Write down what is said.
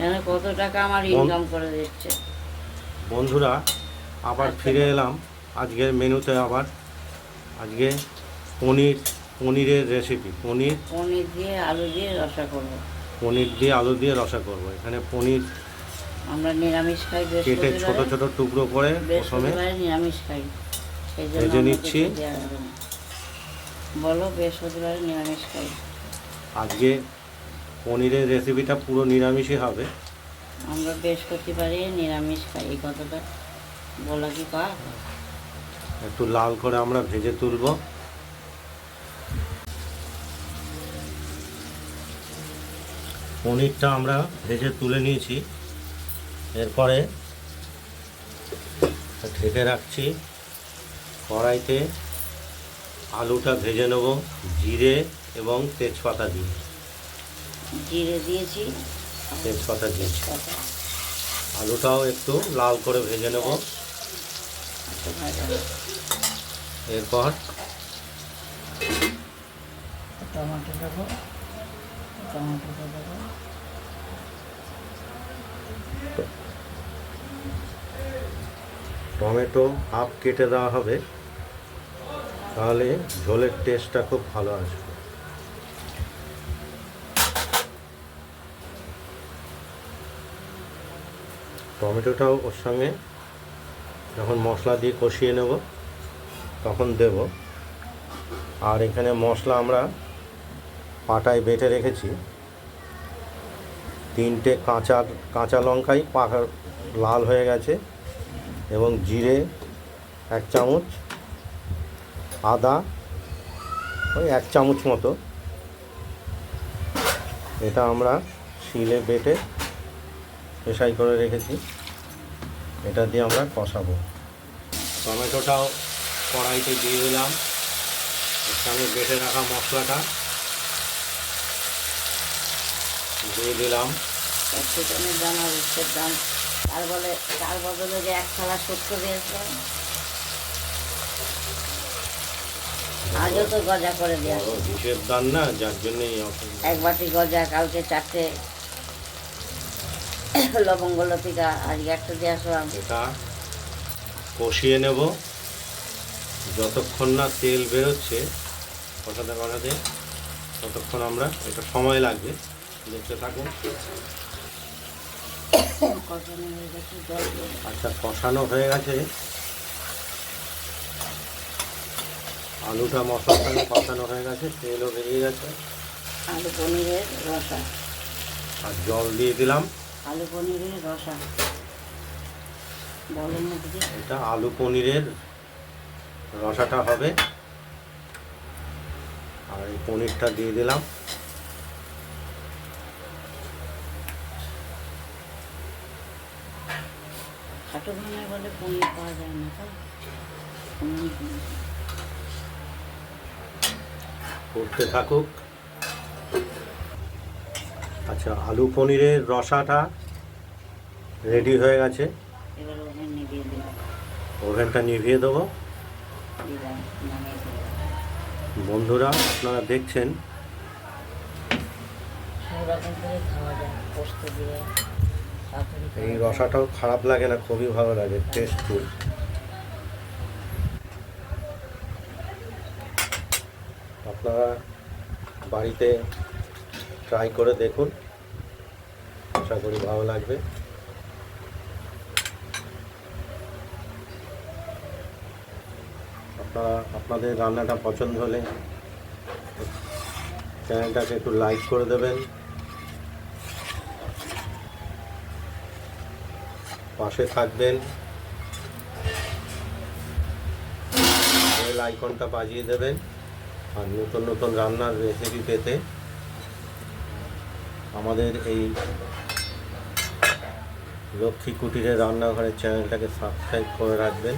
যেন কত টাকা আমার ইনকাম করে দিচ্ছে। বন্ধুরা আবার ফিরে এলাম। আজকের মেনুতে আবার আজকে পনির পনিরের রেসিপি পনির পনির দিয়ে আলু দিয়ে রসা করব। পনির দিয়ে আলু দিয়ে রসা করব। এখানে পনির আমরা নিরামিষ খাই কেটে ছোট ছোট টুকরো করে প্রথমে নিরামিষ খাই। ভেজে নিচ্ছি। বলো বৃহস্পতিবারে নিরামিষ খাই। আজকে পনিরের রেসিপিটা পুরো নিরামিষই হবে। আমরা বৃহস্পতিবারে নিরামিষ খাই এই কথাটা বলা কি পাক একটু লাল করে আমরা ভেজে তুলব। পনিরটা আমরা ভেজে তুলে নিয়েছি। এরপরে ঢেকে রাখছি কড়াইতে। আলুটা ভেজে নেব জিরে এবং তেজপাতা দিয়ে। জিরে দিয়েছি। তেজপাতা দিয়েছি আলুটাও একটু লাল করে ভেজে নেব। আচ্ছা, ভাজা হোক। এরপর? টমেটো দেবো। টমেটোটা দেবো। টমেটো হাফ কেটে দেওয়া হবে। তাহলে ঝোলের টেস্টটা খুব ভালো আসবে। টমেটোটাও ওর সঙ্গে যখন মশলা দিয়ে কষিয়ে নেব, তখন দেব। আর এখানে মশলা আমরা পাটায় বেটে রেখেছি। তিনটে কাঁচা কাঁচা লঙ্কাই পাকা লাল হয়ে গেছে এবং জিরে এক চামচ, আদা ওই এক চামচ মতো। এটা আমরা শিলে বেটে পেশাই করে রেখেছি। এটা দিয়ে আমরা কষাবো। টমেটোটাও কড়াইতে দিয়ে দিলাম। এর সঙ্গে বেটে রাখা মশলাটা দিয়ে দিলাম। ক্যাপসিকামের দাম আর উচ্ছের দাম। তার বলে তার বদলে যে এক থালা শুক্তো দিয়েছিলাম আজও তো গজা করে দিয়ে। আসি। বড় হিসেব দান না যার জন্যই এক বাটি গজা কালকে চারটে লবঙ্গ লতিকা আজকে একটা দিয়ে আসলাম। এটা কষিয়ে নেব। যতক্ষণ না তেল বেরোচ্ছে কষাতে কষাতে ততক্ষণ আমরা এটা সময় লাগবে। দেখতে থাকুন। আচ্ছা কষানো হয়ে গেছে। আলুটা মশলার সঙ্গে কষানো হয়ে গেছে তেলও বেরিয়ে গেছে। আলু পনিরের রসা। আর জল দিয়ে দিলাম। আলু পনিরের রসা। বলের মধ্যে এটা আলু পনিরের রসাটা হবে। আর এই পনিরটা দিয়ে দিলাম। খাটো ভাঙায় বলে পনির পাওয়া যায় না তো? করতে থাকুক। আচ্ছা আলু পনিরের রসাটা রেডি হয়ে গেছে। এবার ওভেন নিভিয়ে দিলাম ওভেনটা নিভিয়ে দেবো। দিলাম নামিয়ে দিলাম বন্ধুরা আপনারা দেখছেন। রকম করে খাওয়া যায় পোস্ত দিয়ে পাপড়ি এই রসাটাও খারাপ লাগে না খুবই ভালো লাগে টেস্টফুল আপনারা বাড়িতে ট্রাই করে দেখুন। আশা করি ভালো লাগবে। আপনারা, আপনাদের রান্নাটা পছন্দ হলে চ্যানেলটাকে একটু লাইক করে দেবেন। পাশে থাকবেন। বেল আইকনটা বাজিয়ে দেবেন। আর নতুন নতুন রান্নার রেসিপি পেতে। আমাদের এই লক্ষ্মী কুটিরের রান্নাঘরের চ্যানেলটাকে সাবস্ক্রাইব করে রাখবেন।